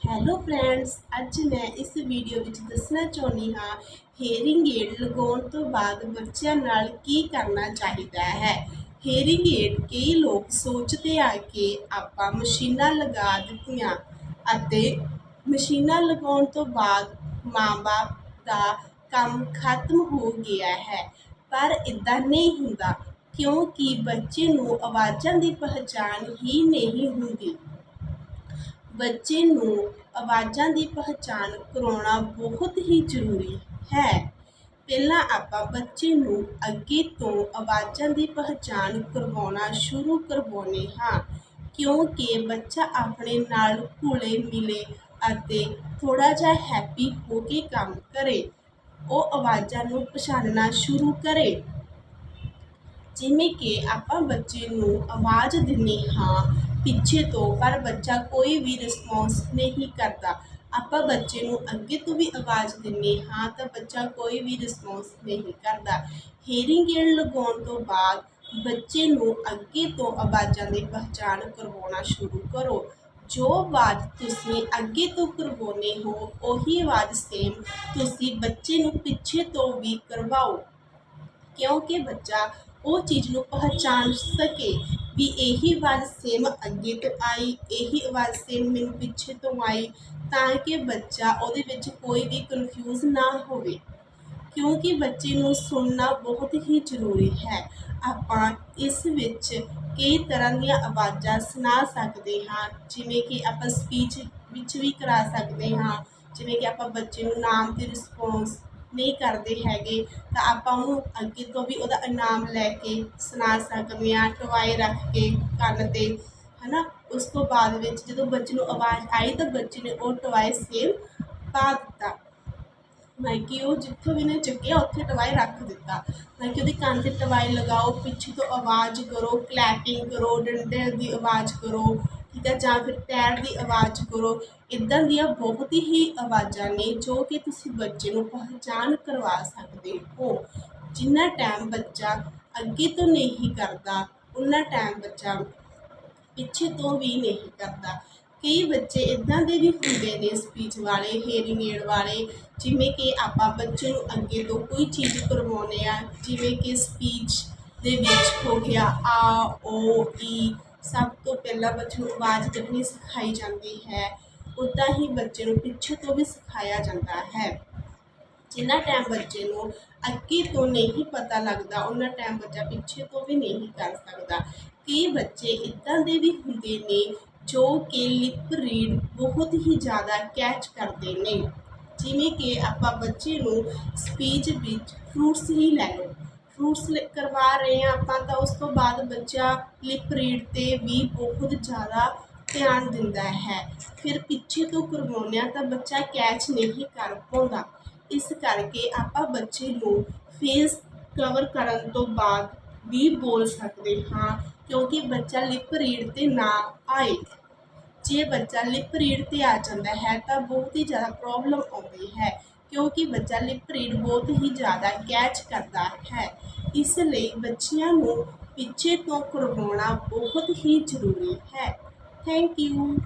Hello friends ਅੱਜ ਮੈਂ ਇਸ ਵੀਡੀਓ ਵਿੱਚ ਦੱਸਣਾ ਚਾਹੁੰਦੀ ਹਾਂ ਹੇਅਰਿੰਗ ਏਡ ਲਗਾਉਣ ਤੋਂ ਬਾਅਦ ਬੱਚਿਆਂ ਨਾਲ ਕੀ ਕਰਨਾ ਚਾਹੀਦਾ ਹੈ? ਹੇਅਰਿੰਗ ਏਡ ਕਈ ਲੋਕ ਸੋਚਦੇ ਆ ਕਿ ਆਪਾਂ ਮਸ਼ੀਨਾਂ ਲਗਾ ਦਿੱਤੀਆਂ ਅਤੇ ਮਸ਼ੀਨਾਂ ਲਗਾਉਣ ਤੋਂ ਬਾਅਦ ਮਾਂ-ਬਾਪ ਦਾ ਕੰਮ ਖਤਮ ਹੋ ਗਿਆ ਹੈ। ਪਰ ਇਦਾਂ ਨਹੀਂ ਹੁੰਦਾ, ਕਿਉਂਕਿ ਬੱਚੇ ਨੂੰ ਆਵਾਜ਼ਾਂ ਦੀ ਪਹਿਚਾਣ ਹੀ ਨਹੀਂ ਹੁੰਦੀ। ਬੱਚੇ ਨੂੰ ਆਵਾਜ਼ਾਂ ਦੀ ਪਹਿਚਾਣ ਕਰਵਾਉਣਾ ਬਹੁਤ ਹੀ ਜ਼ਰੂਰੀ ਹੈ। ਪਹਿਲਾਂ ਆਪਾਂ ਬੱਚੇ ਨੂੰ ਅੱਗੇ ਤੋਂ ਆਵਾਜ਼ਾਂ ਦੀ ਪਹਿਚਾਣ ਕਰਵਾਉਣਾ ਸ਼ੁਰੂ ਕਰਵਾਉਂਦੇ ਹਾਂ, ਕਿਉਂਕਿ ਬੱਚਾ ਆਪਣੇ ਨਾਲ ਘੁਲੇ ਮਿਲੇ ਅਤੇ ਥੋੜਾ ਜਿਹਾ ਹੈਪੀ ਹੋ ਕੇ ਕੰਮ ਕਰੇ। ਉਹ ਆਵਾਜ਼ਾਂ ਨੂੰ ਪਛਾਣਨਾ ਸ਼ੁਰੂ ਕਰੇ। ਜਿਵੇਂ ਕਿ ਆਪਾਂ ਬੱਚੇ ਨੂੰ ਆਵਾਜ਼ ਦਿੰਦੇ ਹਾਂ ਪਿੱਛੇ ਤੋਂ, ਪਰ ਬੱਚਾ ਕੋਈ ਵੀ ਰਿਸਪੌਂਸ ਨਹੀਂ ਕਰਦਾ। ਆਪਾਂ ਬੱਚੇ ਨੂੰ ਅੱਗੇ ਤੋਂ ਵੀ ਆਵਾਜ਼ ਦਿੰਦੇ ਹਾਂ ਤਾਂ ਬੱਚਾ ਕੋਈ ਵੀ ਰਿਸਪੌਂਸ ਨਹੀਂ ਕਰਦਾ। ਹੇਅਰਿੰਗ ਏਡ ਲਗਾਉਣ ਤੋਂ ਬਾਅਦ ਬੱਚੇ ਨੂੰ ਅੱਗੇ ਤੋਂ ਆਵਾਜ਼ਾਂ ਦੀ ਪਹਿਚਾਣ ਕਰਵਾਉਣਾ ਸ਼ੁਰੂ ਕਰੋ। ਜੋ ਆਵਾਜ਼ ਤੁਸੀਂ ਅੱਗੇ ਤੋਂ ਕਰਵਾਉਂਦੇ ਹੋ, ਉਹੀ ਆਵਾਜ਼ ਸੇਮ ਤੁਸੀਂ ਬੱਚੇ ਨੂੰ ਪਿੱਛੇ ਤੋਂ ਵੀ ਕਰਵਾਓ। ਕਿਉਂਕਿ ਬੱਚਾ ਉਹ ਚੀਜ਼ ਨੂੰ ਪਹਿਚਾਨ ਸਕੇ ਵੀ ਇਹੀ ਆਵਾਜ਼ ਸੇਮ ਅੱਗੇ ਤੋਂ ਆਈ, ਇਹੀ ਆਵਾਜ਼ ਸੇਮ ਮੈਨੂੰ ਪਿੱਛੇ ਤੋਂ ਆਈ, ਤਾਂ ਕਿ ਬੱਚਾ ਉਹਦੇ ਵਿੱਚ ਕੋਈ ਵੀ ਕਨਫਿਊਜ਼ ਨਾ ਹੋਵੇ। ਕਿਉਂਕਿ ਬੱਚੇ ਨੂੰ ਸੁਣਨਾ ਬਹੁਤ ਹੀ ਜ਼ਰੂਰੀ ਹੈ। ਆਪਾਂ ਇਸ ਵਿੱਚ ਕਈ ਤਰ੍ਹਾਂ ਦੀਆਂ ਆਵਾਜ਼ਾਂ ਸੁਣਾ ਸਕਦੇ ਹਾਂ, ਜਿਵੇਂ ਕਿ ਆਪਾਂ ਸਪੀਚ ਵਿੱਚ ਵੀ ਕਰਾ ਸਕਦੇ ਹਾਂ, ਜਿਵੇਂ ਕਿ ਆਪਾਂ ਬੱਚੇ ਨੂੰ ਨਾਮ ਤੇ ਰਿਸਪੌਂਸ ਨਹੀਂ ਕਰਦੇ ਹੈਗੇ, ਤਾਂ ਆਪਾਂ ਉਹਨੂੰ ਅੱਗੇ ਤੋਂ ਵੀ ਉਹਦਾ ਇਨਾਮ ਲੈ ਕੇ ਸੁਣਾ ਸਕਦੇ ਹਾਂ ਟਵਾਏ ਰੱਖ ਕੇ ਕੰਨ ਤੇ, ਹਨਾ? ਉਸ ਤੋਂ ਬਾਅਦ ਵਿੱਚ ਜਦੋਂ ਬੱਚੇ ਨੂੰ ਆਵਾਜ਼ ਆਈ ਤਾਂ ਬੱਚੇ ਨੇ ਉਹ ਟਵਾਏ ਸੇਮ ਪਾ ਦਿੱਤਾ। ਮੈਂ ਕਿ ਉਹ ਜਿੱਥੋਂ ਵੀ ਨੇ ਚੁੱਕਿਆ, ਉੱਥੇ ਟਵਾਈ ਰੱਖ ਦਿੱਤਾ। ਮੈਂ ਕਿ ਉਹਦੇ ਕੰਨ ਤੇ ਟਵਾਈ ਲਗਾਓ, ਪਿੱਛੇ ਤੋਂ ਆਵਾਜ਼ ਕਰੋ ਕਲੈਪਿੰਗ ਕਰੋ ਡੰਡੇ ਦੀ ਆਵਾਜ਼ ਕਰੋ। ਠੀਕ ਹੈ ਜਾਂ ਫਿਰ ਪੈਰ ਦੀ ਆਵਾਜ਼ ਕਰੋ ਇਦਾਂ ਦੀਆਂ ਬਹੁਤ ਹੀ ਆਵਾਜ਼ਾਂ ਨੇ ਜੋ ਕਿ ਤੁਸੀਂ ਬੱਚੇ ਨੂੰ ਪਹਿਚਾਨ ਕਰਵਾ ਸਕਦੇ ਹੋ। ਜਿੰਨਾ ਟਾਈਮ ਬੱਚਾ ਅੱਗੇ ਤੋਂ ਨਹੀਂ ਕਰਦਾ ਉਨਾ ਟਾਈਮ ਬੱਚਾ ਪਿੱਛੇ ਤੋਂ ਵੀ ਨਹੀਂ ਕਰਦਾ। ਕਈ ਬੱਚੇ ਇਦਾਂ ਦੇ ਵੀ ਹੁੰਦੇ ਨੇ ਸਪੀਚ ਵਾਲੇ ਹੇਅਰਿੰਗ ਏਡ ਵਾਲੇ, ਜਿਵੇਂ ਕਿ ਆਪਾਂ ਬੱਚੇ ਨੂੰ ਅੱਗੇ ਤੋਂ ਕੋਈ ਚੀਜ਼ ਕਰਵਾਉਂਦੇ ਆ ਜਿਵੇਂ ਕਿ ਸਪੀਚ ਦੇ ਵਿੱਚ ਹੋ ਗਿਆ ਆ, ਓ, ਈ ਸਭ ਤੋਂ ਪਹਿਲਾਂ ਬੱਚੇ ਨੂੰ ਆਵਾਜ਼ ਕੱਢਣੀ ਸਿਖਾਈ ਜਾਂਦੀ ਹੈ। ਉਦਾਂ ਹੀ ਬੱਚੇ ਨੂੰ ਪਿੱਛੇ ਤੋਂ ਵੀ ਸਿਖਾਇਆ ਜਾਂਦਾ ਹੈ। ਜਿੰਨਾ ਟਾਈਮ ਬੱਚੇ ਨੂੰ ਅੱਗੇ ਤੋਂ ਨਹੀਂ ਪਤਾ ਲੱਗਦਾ ਉਹਨਾਂ ਟਾਈਮ ਬੱਚਾ ਪਿੱਛੇ ਤੋਂ ਵੀ ਨਹੀਂ ਕਰ ਸਕਦਾ। ਕਈ ਬੱਚੇ ਇਦਾਂ ਦੇ ਵੀ ਹੁੰਦੇ ਨੇ, ਜੋ ਕਿ ਲਿਪ ਰੀਡ ਬਹੁਤ ਹੀ ਜ਼ਿਆਦਾ ਕੈਚ ਕਰਦੇ ਨੇ। ਜਿਵੇਂ ਕਿ ਆਪਾਂ ਬੱਚੇ ਨੂੰ ਸਪੀਚ ਵਿੱਚ ਫਰੂਟਸ ਹੀ ਲੈ ਲਓ। ਫਰੂਟਸ ਕਰਵਾ ਰਹੇ ਹਾਂ ਆਪਾਂ, ਤਾਂ ਉਸ ਤੋਂ ਬਾਅਦ ਬੱਚਾ ਲਿਪ ਰੀਡ ਤੇ ਵੀ ਬਹੁਤ ਜ਼ਿਆਦਾ ਧਿਆਨ ਦਿੰਦਾ ਹੈ। ਫਿਰ ਪਿੱਛੇ ਤੋਂ ਕਰਵਾਉਂਦੇ ਹਾਂ ਤਾਂ ਬੱਚਾ ਕੈਚ ਨਹੀਂ ਕਰ ਪਾਉਂਦਾ। ਇਸ ਕਰਕੇ ਆਪਾਂ ਬੱਚੇ ਨੂੰ ਫੇਸ ਕਵਰ ਕਰਨ ਤੋਂ ਬਾਅਦ ਵੀ ਬੋਲ ਸਕਦੇ ਹਾਂ, ਕਿਉਂਕਿ ਬੱਚਾ ਲਿਪ ਰੀਡ ਤੇ ਨਾ ਆਏ। ਜੇ ਬੱਚਾ ਲਿਪ ਰੀਡ ਤੇ ਆ ਜਾਂਦਾ ਹੈ, ਤਾਂ ਬਹੁਤ ਹੀ ਜ਼ਿਆਦਾ ਪ੍ਰੋਬਲਮ ਆਉਂਦੀ ਹੈ। ਕਿਉਂਕਿ ਬੱਚਾ ਲਿਪ ਰੀਡ ਬਹੁਤ ਹੀ ਜ਼ਿਆਦਾ ਕੈਚ ਕਰਦਾ ਹੈ। ਇਸ ਲਈ ਬੱਚਿਆਂ ਨੂੰ ਪਿੱਛੇ ਤੋਂ ਕਰਵਾਉਣਾ ਬਹੁਤ ਹੀ ਜ਼ਰੂਰੀ ਹੈ। Thank you